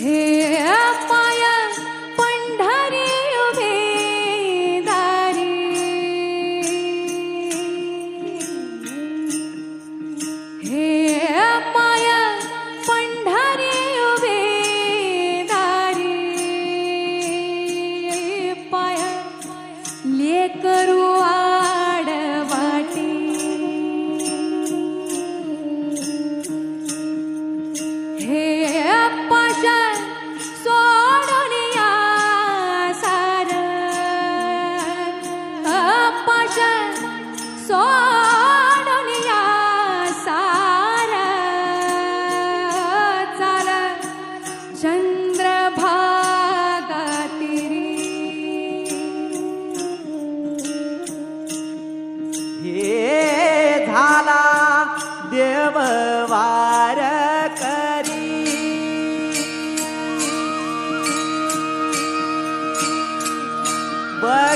Hey.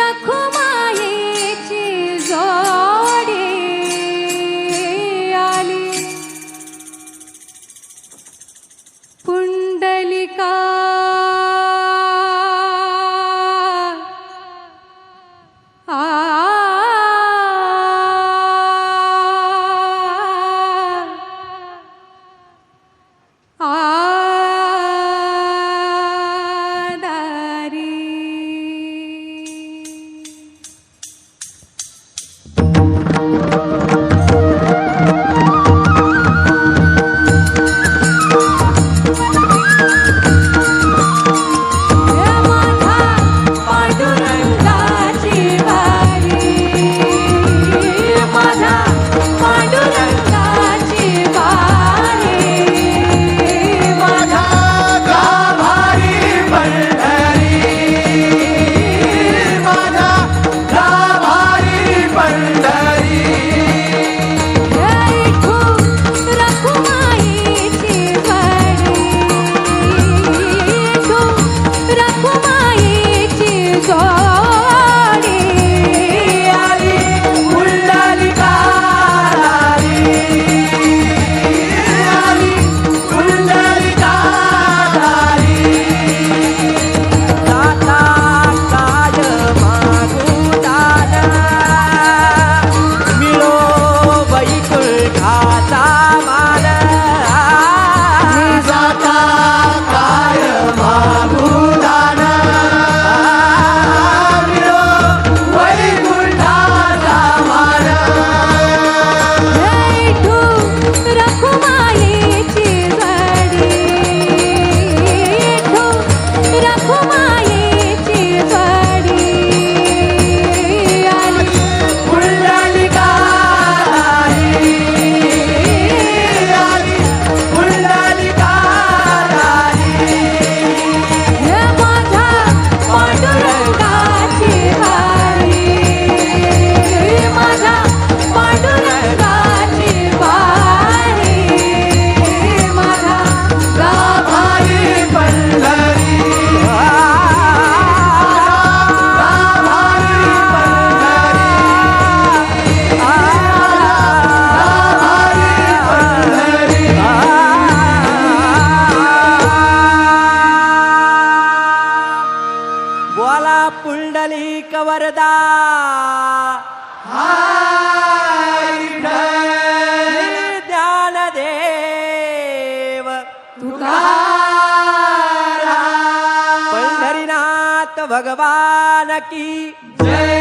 Mira cómo विठ्ठली कवरदा. ज्ञान देव पंढरीनाथ भगवान की जय.